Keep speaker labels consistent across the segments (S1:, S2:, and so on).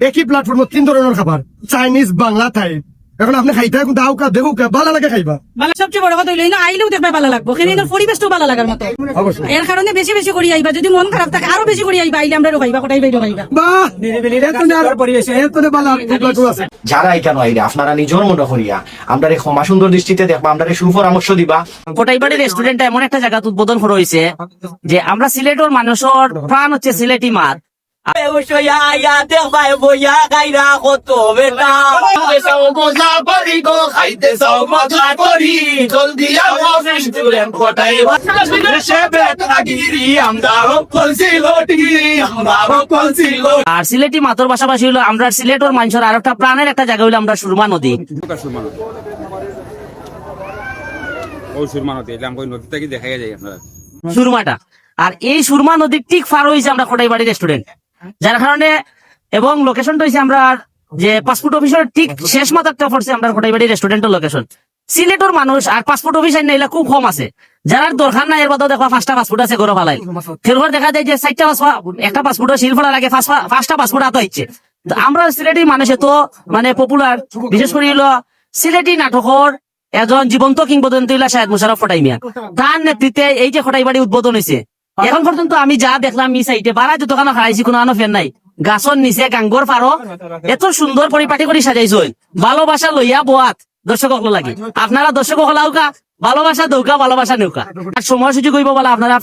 S1: একই প্ল্যাটফর্মে তিন ধরনের খাবার চাইনিজ বাংলা থাই এখন আপনি খাইতে কিন্তু আউকা দেখুক ভালো লাগে খাইবা।
S2: মানে সবচেয়ে বড় কথা হইল না আইলেও দেখবে ভালো লাগবো। সেদিনের পরিবেশটাও ভালো লাগার মতো।
S1: অবশ্যই।
S2: এর কারণে বেশি বেশি করে আইবা যদি মন খারাপ থাকে আরও বেশি করে আইবা আইলে আমরা খাইবা কোটাই বাইরে খাইবা
S1: বাহ! এতনে আর এতনে ভালো প্ল্যাটফর্ম আছে।
S3: যারা এখানে আইরে আপনারা নিজের মনে করিয়া আমরা এই ক্ষমা সুন্দর দৃষ্টিতে দেখবা আমরা সুপরামর্শ দিবা।
S4: কোটাইবাড়ি রেস্টুরেন্ট এমন একটা জায়গা উদ্বোধন করা হয়েছে যে আমরা সিলেটের মানুষের প্রাণ হচ্ছে সিলেটি মার। আর সিলেটি মাতর পাশাপাশি হলো আমরা সিলেটের মানুষের আর একটা প্রাণের একটা জায়গা হলো আমরা সুরমা নদী।
S5: ও সুরমানত এটা আমাকে নদী থেকে দেখা যায় আপনারা।
S4: সুরমাটা। আর এই সুরমা নদীর ঠিক ফার হয়েছে আমরা কোটাইবাড়ি রেস্টুরেন্ট যার কারণে এবং লোকেশনটা হয়েছে আমরা যে পাসপোর্ট অফিসের ঠিক শেষ মাথাটা পড়ছে আমরা কোটাইবাড়ি রেস্টুরেন্টের লোকেশন সিলেটের মানুষ আর পাসপোর্ট অফিস আইন এগুলা খুব কম আছে। যারা দরকার নাই, এর বাদেও দেখবা পাঁচটা পাসপোর্ট আছে গরো ফালাই ফেরবার দেখা যায় যে চারটা পাসপোর্ট একটা পাসপোর্ট শিল ফেলা লাগে পাঁচ- পাঁচটা পাসপোর্ট হাতে ইচ্ছে তো আমরা সিলেটি মানুষে তো মানে পপুলার বিশেষ করে হলো সিলেটি নাটকর এজন জীবন্ত কিংবদন্তি শাহেদ মুশারফ ফটাইমিয়া। তার নেতৃত্বে এই যে খটাইবাড়ি উদ্বোধন হয়েছে এখন পর্যন্ত আমি যা দেখলাম ই সাইডে বারা যতখানো খাইছি কোনো আনো ফের নাই। গাছর নিচে গাঙ্গর পারো এত সুন্দর পরিপাটি করে সাজাইছ ভালোবাসা লইয়া বোয়াত দর্শক সকল লাগে। আপনারা দর্শক হলাউকা ভালোবাসা দৌকা, ভালোবাসা নৌকা আর সময় সুযোগ হইব বলে আপনারা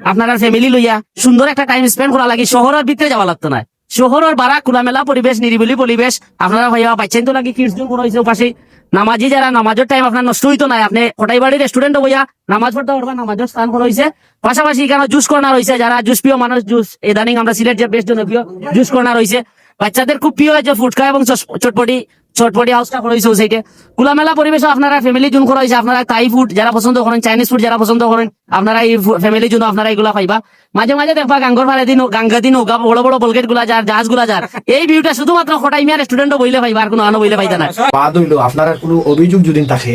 S4: আপনারা ফ্যামিলি লইয়া সুন্দর একটা টাইম স্পেন্ড করা লাগে শহরের ভিতরে যাওয়া লাগতো না শহরের বারা খোলামেলা পরিবেশ নিরিবিলি পরিবেশ আপনারা ভাইয়া পাচ্ছেন তো লাগে কিডস জোন করা হয়েছে পাশে নামাজি যারা নামাজের টাইম আপনার নষ্ট হইতো না আপনি কোটাইবাড়ি রেস্টুরেন্ট বইয়া, নামাজ পড়তে পারবা নামাজের স্থান করা হয়েছে পাশাপাশি এখানে জুস কর্নার রয়েছে যারা জুস প্রিয় মানুষ জুস ইদানিং আমরা সিলেট যে বেশ জনপ্রিয় জুস কর্নার রয়েছে বাচ্চাদের খুব প্রিয় হয়েছে ফুটকা এবং চটপটি। চটপটি হাউসটা করা হয়েছে ওই সাইডে খোলামেলা পরিবেশ আপনারা ফ্যামিলি জোন করা হয়েছে আপনারা থাই ফুড যারা পছন্দ করেন চাইনিজ ফুড যারা পছন্দ করেন, আপনারা এই ফ্যামিলি জন্য আপনারা এগুলা পাইবা মাঝে মাঝে দেখবা গাঙ্গর ফালে দিন, গাঙ্গা দিন নৌকা বড় বড় বলগেটগুলা যার, জাহাজগুলা যার, এই ভিউটা শুধুমাত্র খটাইমিয়া রেস্টুরেন্টও বইলে পাইবা, আর কোনো আনো বইলে পাইতা না।
S3: বাদ হইল, আপনারা কোনো অভিযোগ যদি থাকে,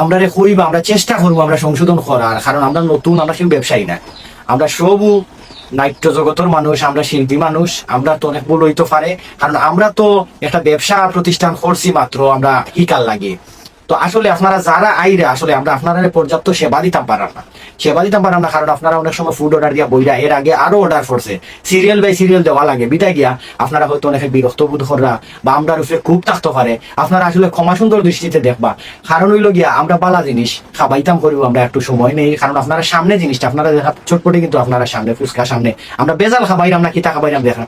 S3: আমরা রে করিবা আমরা চেষ্টা করব আমরা সংশোধন করার, কারণ আমরা নতুন, আমরা কেউ ব্যবসায়ী না। আমরা সবু নাট্য জগতের মানুষ, আমরা শিল্পী মানুষ, আমরা তো অনেক ভুল হইতে পারে। কারণ আমরা তো একটা ব্যবসা প্রতিষ্ঠান করছি মাত্র, আমরা হিকাল লাগে তো আসলে আপনারা যারা আইরে, আসলে আমরা আপনারা পর্যাপ্ত সেবা দিতাম পারাম না। সেবা দিতাম পারাম না, কারণ আপনারা অনেক সময় ফুড অর্ডার দিয়া বইরা এর আগে আরও অর্ডার করছে। সিরিয়াল বাই সিরিয়াল দেওয়া লাগে, বিদায় গিয়া আপনারা হয়তো অনেকে বিরক্ত বোধ করা বা আমরা উপরে খুব থাকতে পারে। আপনারা আসলে ক্ষমা সুন্দর দৃষ্টিতে দেখবা। কারণ হইল গিয়া আমরা বালা জিনিস, খাবাইতাম করিব আমরা একটু সময় নেই, কারণ আপনারা সামনে জিনিসটা, আপনারা দেখা চটপটে কিন্তু আপনারা সামনে, ফুচকা সামনে, আমরা বেজাল খাবাইরাম না কিতা খাবাইরাম দেখা